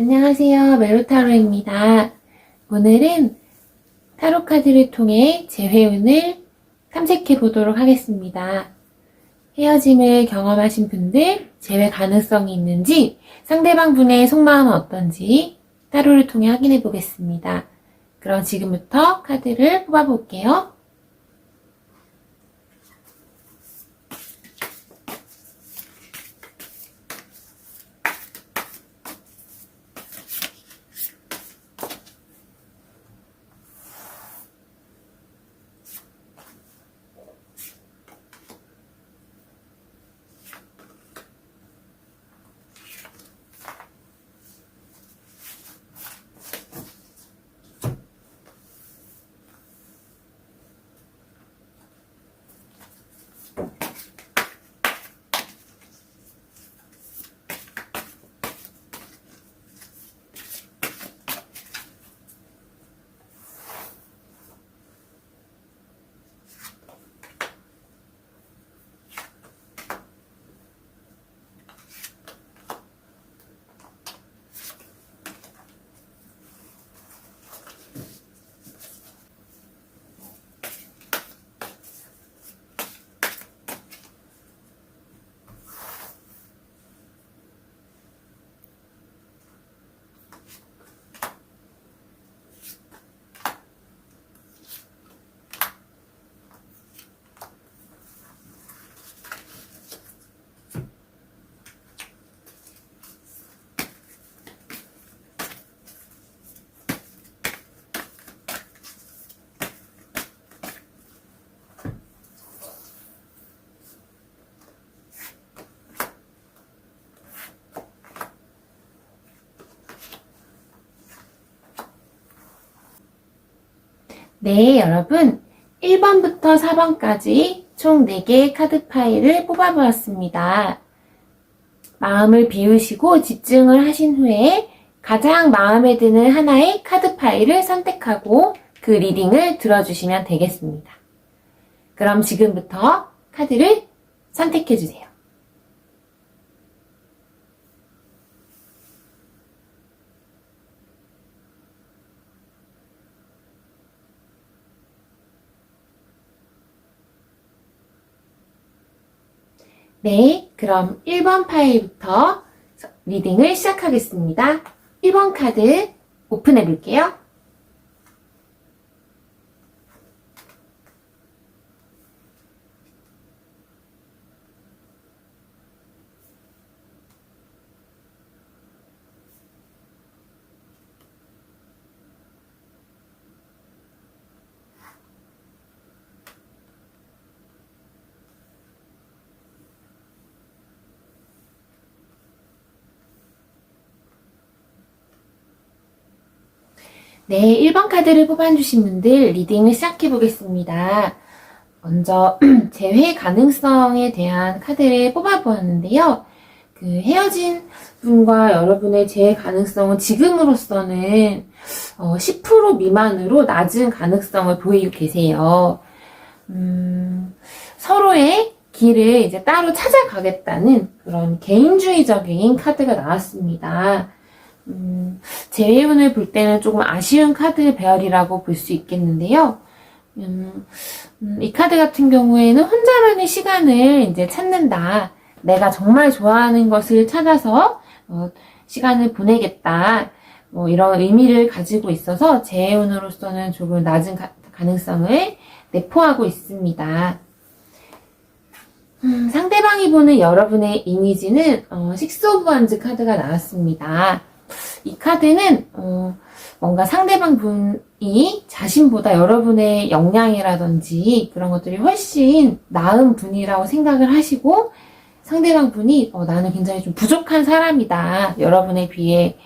안녕하세요. 메로타로입니다. 오늘은 타로 카드를 통해 제 회운을 탐색해 보도록 하겠습니다. 헤어짐을 경험하신 분들, 재회 가능성이 있는지, 상대방 분의 속마음은 어떤지 타로를 통해 확인해 보겠습니다. 그럼 지금부터 카드를 뽑아 볼게요. 네, 여러분. 1번부터 4번까지 총 4개의 카드 파일을 뽑아보았습니다. 마음을 비우시고 집중을 하신 후에 가장 마음에 드는 하나의 카드 파일을 선택하고 그 리딩을 들어주시면 되겠습니다. 그럼 지금부터 카드를 선택해주세요. 네, 그럼 1번 파일부터 리딩을 시작하겠습니다. 1번 카드 오픈해 볼게요. 네, 1번 카드를 뽑아주신 분들 리딩을 시작해 보겠습니다. 먼저 재회 가능성에 대한 카드를 뽑아보았는데요. 그 헤어진 분과 여러분의 재회 가능성은 지금으로서는 어, 10% 미만으로 낮은 가능성을 보이고 계세요. 음, 서로의 길을 이제 따로 찾아가겠다는 그런 개인주의적인 카드가 나왔습니다. 음, 재회운을 볼 때는 조금 아쉬운 카드 배열이라고 볼 수 있겠는데요. 음, 음, 이 카드 같은 경우에는 혼자만의 시간을 이제 찾는다. 내가 정말 좋아하는 것을 찾아서 어, 시간을 보내겠다. 뭐 이런 의미를 가지고 있어서 재회운으로서는 조금 낮은 가, 능성을 내포하고 있습니다. 음, 상대방이 보는 여러분의 이미지는 어, 식스 오브 원즈 카드가 나왔습니다. 이 카드는 어, 뭔가 상대방 분이 자신보다 여러분의 역량이라든지 그런 것들이 훨씬 나은 분이라고 생각을 하시고 상대방 분이 어, 나는 굉장히 좀 부족한 사람이다. 여러분에 비해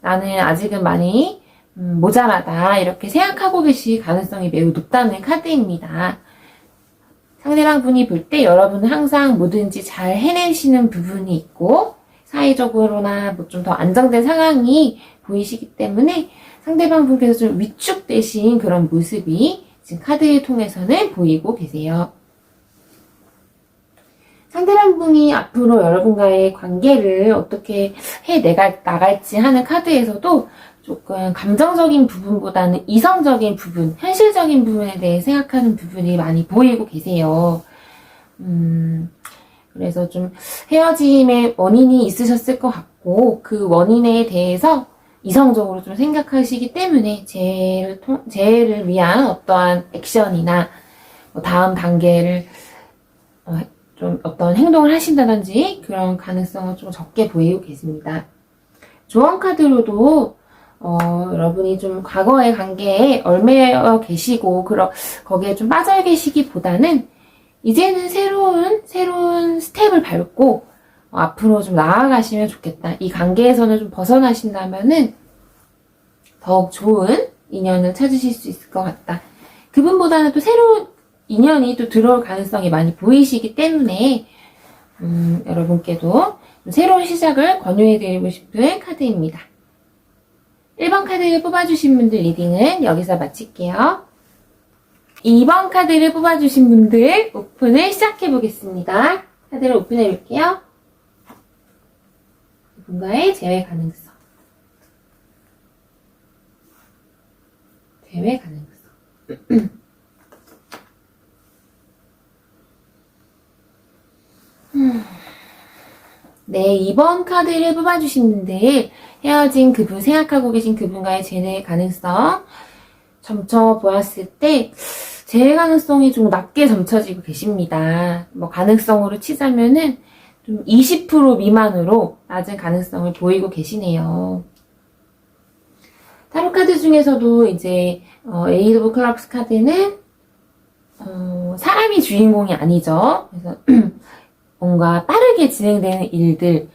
나는 아직은 많이 음, 모자라다. 이렇게 생각하고 계실 가능성이 매우 높다는 카드입니다. 상대방 분이 볼 때 여러분은 항상 뭐든지 잘 해내시는 부분이 있고 사회적으로나 뭐 좀 더 안정된 상황이 보이시기 때문에 상대방 분께서 좀 위축되신 그런 모습이 지금 카드를 통해서는 보이고 계세요. 상대방 분이 앞으로 여러분과의 관계를 어떻게 해 내가 나갈지 하는 카드에서도 조금 감정적인 부분보다는 이성적인 부분, 현실적인 부분에 대해 생각하는 부분이 많이 보이고 계세요. 음, 그래서 좀 헤어짐의 원인이 있으셨을 것 같고, 그 원인에 대해서 이성적으로 좀 생각하시기 때문에 재해를, 통, 재해를 위한 어떠한 액션이나 뭐 다음 단계를 어, 좀 어떤 행동을 하신다든지 그런 가능성은 좀 적게 보이고 계십니다. 조언 카드로도 어, 여러분이 좀 과거의 관계에 얼매어 계시고 그러, 거기에 좀 빠져 계시기보다는 이제는 새로운 새로운 스텝을 밟고 어, 앞으로 좀 나아가시면 좋겠다. 이 관계에서는 좀 벗어나신다면은 더욱 좋은 인연을 찾으실 수 있을 것 같다. 그분보다는 또 새로운 인연이 또 들어올 가능성이 많이 보이시기 때문에 음, 여러분께도 좀 새로운 시작을 권유해드리고 싶은 카드입니다. 1번 카드를 뽑아주신 분들 리딩은 여기서 마칠게요. 2번 카드를 뽑아주신 분들 오픈을 시작해 보겠습니다. 카드를 오픈해 볼게요. 누군가의 재회 가능성. 재회 가능성. 음. 네, 2번 카드를 뽑아주신 분들 헤어진 그분, 생각하고 계신 그분과의 재회 가능성 점쳐 보았을 때 재해 가능성이 좀 낮게 점쳐지고 계십니다. 뭐 가능성으로 치자면은 좀 20% 미만으로 낮은 가능성을 보이고 계시네요. 타로 카드 중에서도 이제 어, 에이드 오브 클럽스 카드는 어, 사람이 주인공이 아니죠. 그래서 뭔가 빠르게 진행되는 일들을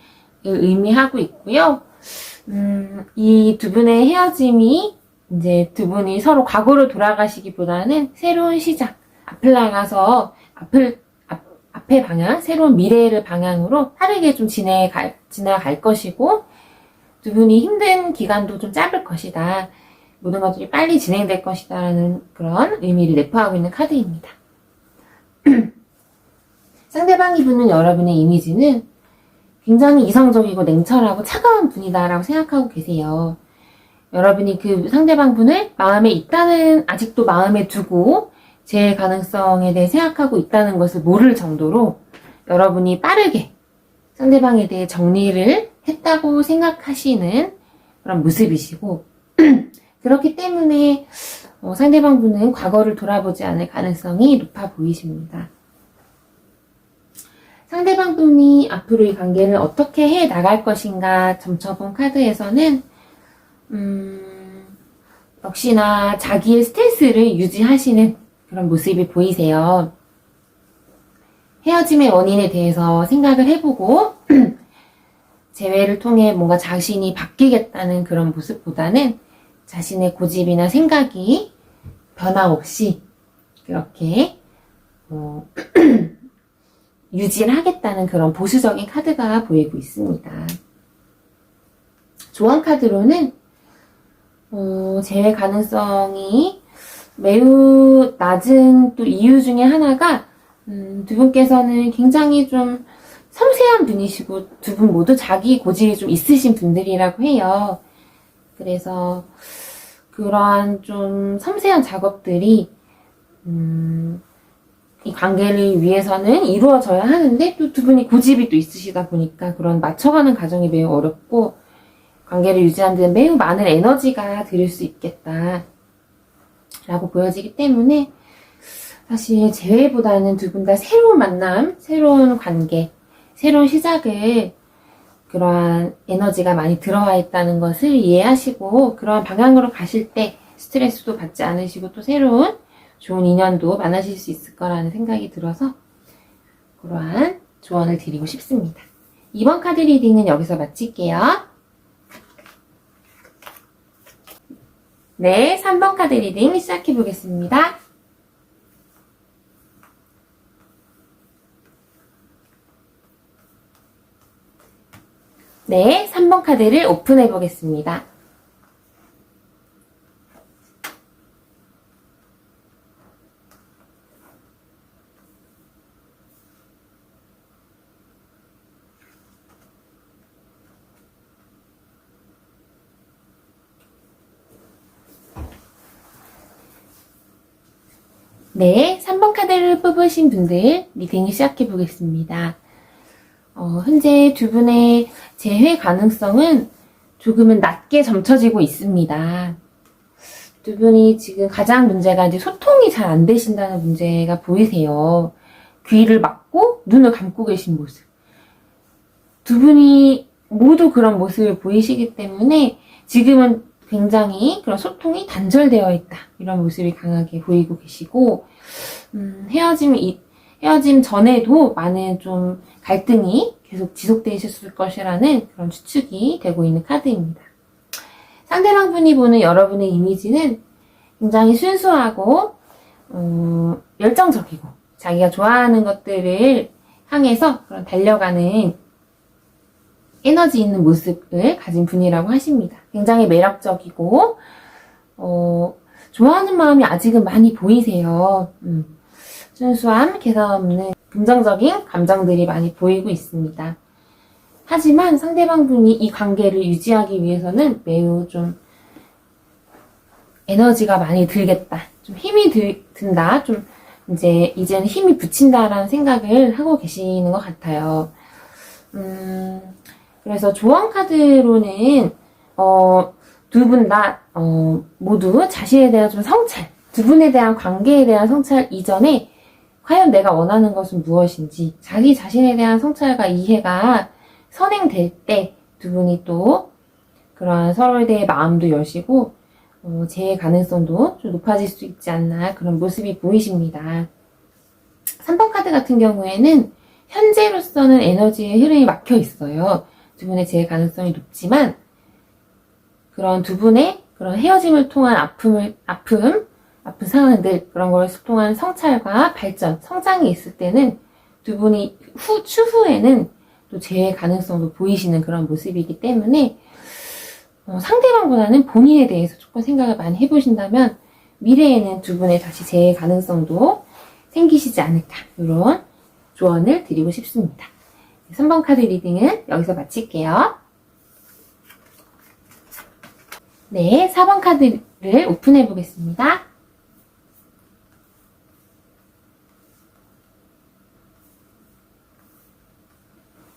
의미하고 있고요. 음, 이 두 분의 헤어짐이 이제 두 분이 서로 과거로 돌아가시기보다는 새로운 시작, 앞을 나가서 앞을 앞, 앞의 방향, 새로운 미래를 방향으로 빠르게 좀 지내갈 지나갈 것이고 두 분이 힘든 기간도 좀 짧을 것이다. 모든 것들이 빨리 진행될 것이다 라는 그런 의미를 내포하고 있는 카드입니다. 상대방 기분은 여러분의 이미지는 굉장히 이성적이고 냉철하고 차가운 분이다라고 생각하고 계세요. 여러분이 그 상대방 분을 마음에 있다는, 아직도 마음에 두고 제 가능성에 대해 생각하고 있다는 것을 모를 정도로 여러분이 빠르게 상대방에 대해 정리를 했다고 생각하시는 그런 모습이시고, 그렇기 때문에 어, 상대방 분은 과거를 돌아보지 않을 가능성이 높아 보이십니다. 상대방 분이 앞으로 이 관계를 어떻게 해 나갈 것인가 점쳐본 카드에서는 음, 역시나 자기의 스탠스를 유지하시는 그런 모습이 보이세요. 헤어짐의 원인에 대해서 생각을 해보고 재회를 통해 뭔가 자신이 바뀌겠다는 그런 모습보다는 자신의 고집이나 생각이 변함없이 그렇게 어, 유지를 하겠다는 그런 보수적인 카드가 보이고 있습니다. 조언 카드로는 어, 재회 가능성이 매우 낮은 또 이유 중에 하나가 음, 두 분께서는 굉장히 좀 섬세한 분이시고 두 분 모두 자기 고집이 좀 있으신 분들이라고 해요. 그래서 그러한 좀 섬세한 작업들이 음, 이 관계를 위해서는 이루어져야 하는데 또 두 분이 고집이 또 있으시다 보니까 그런 맞춰가는 과정이 매우 어렵고 관계를 유지하는 데 매우 많은 에너지가 들일 수 있겠다 라고 보여지기 때문에 사실 재회보다는 두 분 다 새로운 만남, 새로운 관계, 새로운 시작을 그러한 에너지가 많이 들어와 있다는 것을 이해하시고 그러한 방향으로 가실 때 스트레스도 받지 않으시고 또 새로운 좋은 인연도 만나실 수 있을 거라는 생각이 들어서 그러한 조언을 드리고 싶습니다. 이번 카드 리딩은 여기서 마칠게요. 네, 3번 카드 리딩 시작해 보겠습니다. 네, 3번 카드를 오픈해 보겠습니다. 네, 3번 카드를 뽑으신 분들 리딩을 시작해 보겠습니다. 어, 현재 두 분의 재회 가능성은 조금은 낮게 점쳐지고 있습니다. 두 분이 지금 가장 문제가 이제 소통이 잘 안 되신다는 문제가 보이세요. 귀를 막고 눈을 감고 계신 모습. 두 분이 모두 그런 모습을 보이시기 때문에 지금은 굉장히 그런 소통이 단절되어 있다. 이런 모습이 강하게 보이고 계시고, 음, 헤어짐, 이, 헤어짐 전에도 많은 좀 갈등이 계속 지속되셨을 것이라는 그런 추측이 되고 있는 카드입니다. 상대방 분이 보는 여러분의 이미지는 굉장히 순수하고, 음, 열정적이고, 자기가 좋아하는 것들을 향해서 그런 달려가는 에너지 있는 모습을 가진 분이라고 하십니다. 굉장히 매력적이고, 어, 좋아하는 마음이 아직은 많이 보이세요. 음, 순수함, 개성 없는 긍정적인 감정들이 많이 보이고 있습니다. 하지만 상대방 분이 이 관계를 유지하기 위해서는 매우 좀 에너지가 많이 들겠다. 좀 힘이 들, 든다. 좀 이제 이제는 힘이 붙인다라는 생각을 하고 계시는 것 같아요. 음, 그래서 조언 카드로는 어, 두 분다 어, 모두 자신에 대한 좀 성찰, 두 분에 대한 관계에 대한 성찰 이전에 과연 내가 원하는 것은 무엇인지 자기 자신에 대한 성찰과 이해가 선행될 때 두 분이 또 그러한 서로에 대해 마음도 여시고 어, 재해 가능성도 좀 높아질 수 있지 않나 그런 모습이 보이십니다. 3번 카드 같은 경우에는 현재로서는 에너지의 흐름이 막혀 있어요. 두 분의 재해 가능성이 높지만 그런 두 분의 그런 헤어짐을 통한 아픔을 아픔 아픈 상황들 그런 걸 통한 성찰과 발전 성장이 있을 때는 두 분이 후 추후에는 또 재해 가능성도 보이시는 그런 모습이기 때문에 어, 상대방보다는 본인에 대해서 조금 생각을 많이 해보신다면 미래에는 두 분의 다시 재해 가능성도 생기시지 않을까 이런 조언을 드리고 싶습니다. 3번 카드 리딩은 여기서 마칠게요. 네, 4번 카드를 오픈해 보겠습니다.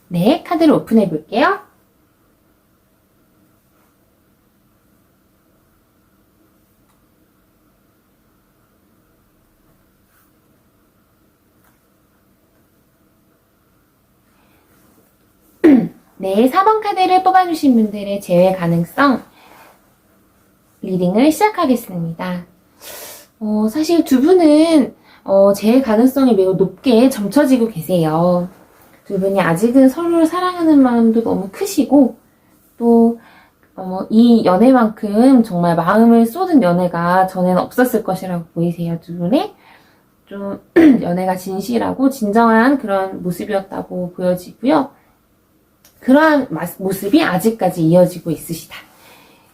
네, 카드를 오픈해 볼게요. 네, 4번 카드를 뽑아주신 분들의 재회 가능성 리딩을 시작하겠습니다. 어, 사실 두 분은 어, 재회 가능성이 매우 높게 점쳐지고 계세요. 두 분이 아직은 서로를 사랑하는 마음도 너무 크시고 또 어, 이 연애만큼 정말 마음을 쏟은 연애가 전에는 없었을 것이라고 보이세요. 두 분의 좀 연애가 진실하고 진정한 그런 모습이었다고 보여지고요. 그러한 모습이 아직까지 이어지고 있으시다.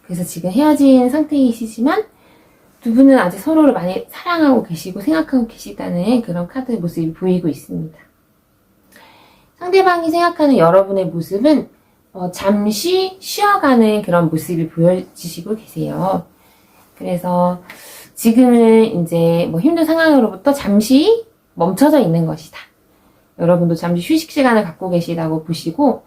그래서 지금 헤어진 상태이시지만 두 분은 아직 서로를 많이 사랑하고 계시고 생각하고 계시다는 그런 카드 모습이 보이고 있습니다. 상대방이 생각하는 여러분의 모습은 어, 잠시 쉬어가는 그런 모습이 보여지시고 계세요. 그래서 지금은 이제 뭐 힘든 상황으로부터 잠시 멈춰져 있는 것이다. 여러분도 잠시 휴식 시간을 갖고 계시다고 보시고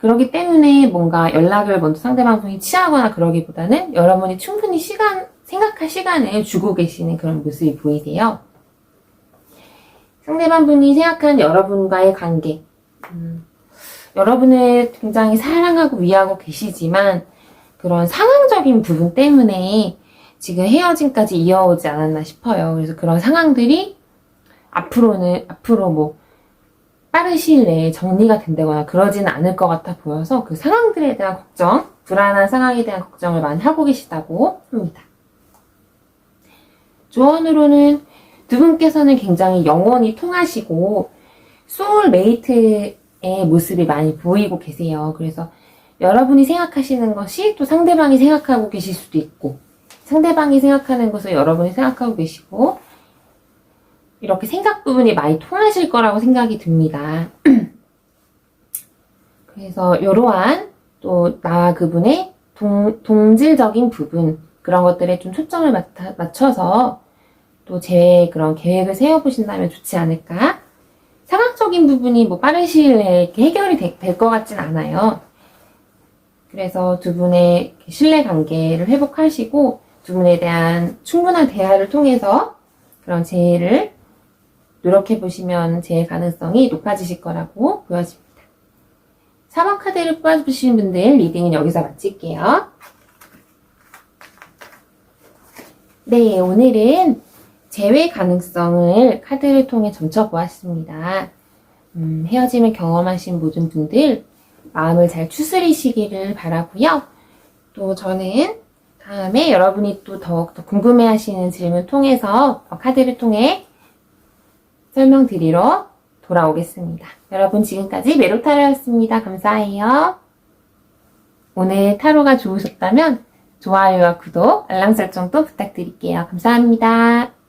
그렇기 때문에 뭔가 연락을 먼저 상대방 분이 취하거나 그러기보다는 여러분이 충분히 시간, 생각할 시간을 주고 계시는 그런 모습이 보이세요. 상대방 분이 생각하는 여러분과의 관계, 음, 여러분을 굉장히 사랑하고 위하고 계시지만 그런 상황적인 부분 때문에 지금 헤어짐까지 이어오지 않았나 싶어요. 그래서 그런 상황들이 앞으로는, 앞으로 뭐, 빠른 시일 내에 정리가 된다거나 그러지는 않을 것 같아 보여서 그 상황들에 대한 걱정, 불안한 상황에 대한 걱정을 많이 하고 계시다고 합니다. 조언으로는 두 분께서는 굉장히 영원히 통하시고 소울메이트의 모습이 많이 보이고 계세요. 그래서 여러분이 생각하시는 것이 또 상대방이 생각하고 계실 수도 있고 상대방이 생각하는 것을 여러분이 생각하고 계시고 이렇게 생각 부분이 많이 통하실 거라고 생각이 듭니다. 그래서 이러한 또 나와 그분의 동, 동질적인 부분 그런 것들에 좀 초점을 맞춰서 또 제 그런 계획을 세워보신다면 좋지 않을까? 상황적인 부분이 뭐 빠른 시일 내에 해결이 될 것 같진 않아요. 그래서 두 분의 신뢰 관계를 회복하시고 두 분에 대한 충분한 대화를 통해서 그런 재해를 노력해 보시면 재해 가능성이 높아지실 거라고 보여집니다. 4번 카드를 뽑아주신 분들 리딩은 여기서 마칠게요. 네, 오늘은 재회 가능성을 카드를 통해 점쳐보았습니다. 음, 헤어짐을 경험하신 모든 분들 마음을 잘 추스리시기를 바라고요. 또 저는 다음에 여러분이 또 더욱더 궁금해하시는 질문 통해서 카드를 통해 설명드리러 돌아오겠습니다. 여러분 지금까지 메로타로였습니다. 감사해요. 오늘 타로가 좋으셨다면 좋아요와 구독, 알람 설정도 부탁드릴게요. 감사합니다.